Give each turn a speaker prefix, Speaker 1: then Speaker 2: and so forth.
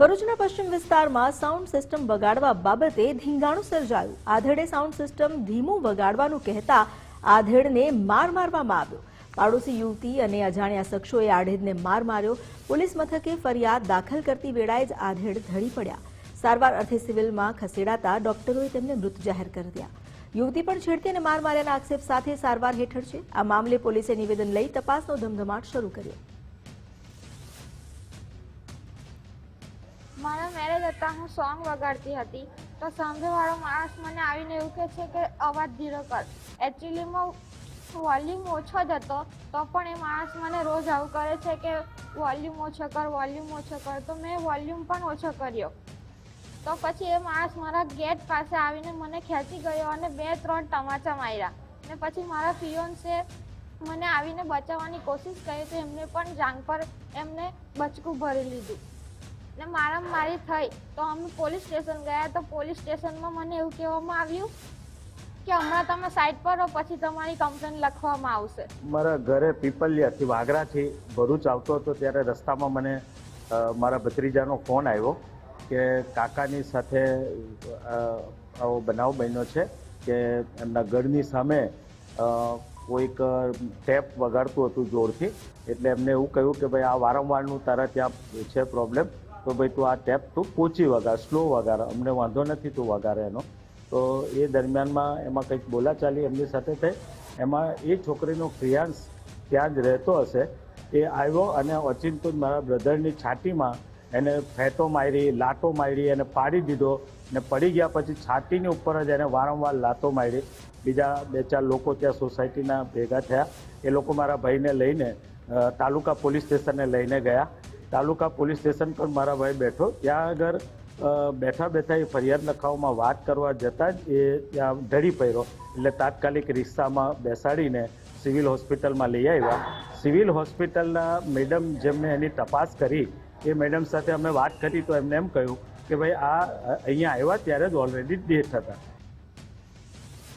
Speaker 1: ભરૂચના પશ્ચિમ વિસ્તારમાં સાઉન્ડ સિસ્ટમ વગાડવા બાબતે ધીંગાણું સર્જાયું. આધેડે સાઉન્ડ સિસ્ટમ ધીમું વગાડવાનું કહેતા આધેડને માર મારવામાં આવ્યો. પાડોશી યુવતી અને અજાણ્યા શખ્સોએ આધેડને માર માર્યો. પોલીસ મથકે ફરિયાદ દાખલ કરતી વેળાએ જ આધેડ ધડી પડ્યા. સારવાર અર્થે સિવિલમાં ખસેડાતા ડોક્ટરોએ તેમને મૃત જાહેર કરી દીધા. યુવતી પણ છેડતી અને માર માર્યાના આક્ષેપ સાથે સારવાર હેઠળ છે. આ મામલે પોલીસે નિવેદન લઈ તપાસનો ધમધમાટ શરૂ કર્યો.
Speaker 2: મારા મેરેજ હતા હું સોંગ વગાડતી હતી, તો સામેવાળો માણસ મને આવીને એવું કહે છે કે, અવાજ ધીરો કર. એકચ્યુઅલીમાં વોલ્યુમ ઓછો જ હતો, તો પણ એ માણસ મને રોજ આવું કરે છે કે વોલ્યુમ ઓછો કર વોલ્યુમ ઓછો કર. તો મેં વોલ્યુમ પણ ઓછો કર્યો. તો પછી એ માણસ મારા ગેટ પાસે આવીને મને ખેંચી ગયો અને બે, ત્રણ ટમાચા માર્યા. ને પછી મારા ફિયોન્સે મને આવીને બચાવવાની કોશિશ કરી તો એમને પણ જાંગ પર એમને બચકું ભરી લીધું. ને મારા મારી થઈ. તો અમે પોલીસ સ્ટેશન ગયા. તો પોલીસ સ્ટેશનમાં મને એવું કહેવામાં આવ્યું કે હમણાં તમે સાઈડ પર પછી તમારી કમ્પ્લેન લખવામાં આવશે.
Speaker 3: મારા ઘરે પીપલિયાથી, વાગરાથી ભરૂચ આવતો હતો ત્યારે રસ્તામાં મને મારા ભત્રીજાનો ફોન આવ્યો કે કાકાની સાથે આવો બનાવ બન્યો છે કે એમના ઘરની સામે કોઈક ટેપ વગાડતું હતું જોરથી. એટલે એમને એવું કહ્યું કે ભાઈ, આ વારંવારનું તારા ત્યાં છે પ્રોબ્લેમ તો ભાઈ તું આ ટેપ તું પોચી વગાડ સ્લો વગાડ, અમને વાંધો નથી તું વગાડે એનો. તો એ દરમિયાનમાં એમાં કંઈક બોલાચાલી એમની સાથે થઈ. એમાં એ છોકરીનો ક્રિયાંશ ત્યાં જ રહેતો હશે. એ આવ્યો અને ઓચિંતો જ મારા બ્રધરની છાતીમાં એને ફેંટો મારી, લાતો મારી, એને પાડી દીધો ને પડી ગયા પછી છાતીની ઉપર જ એને વારંવાર લાતો મારી. બીજા બે ચાર લોકો ત્યાં સોસાયટીના ભેગા થયા. એ લોકો મારા ભાઈને લઈને તાલુકા પોલીસ સ્ટેશને લઈને ગયા. તાલુકા પોલીસ સ્ટેશન પર મારા ભાઈ બેઠો. ત્યાં આગળ બેઠા બેઠા એ ફરિયાદ લખાવમાં વાત કરવા જતાં જ એ ત્યાં ઢળી પડ્યો. એટલે તાત્કાલિક રિક્ષામાં બેસાડીને સિવિલ હોસ્પિટલમાં લઈ આવ્યા. સિવિલ હોસ્પિટલના મેડમ જેમને એની તપાસ કરી, એ મેડમ સાથે અમે વાત કરી તો એમને એમ કહ્યું કે ભાઈ આ અહીંયા આવ્યા ત્યારે જ ઓલરેડી ડેથ હતા.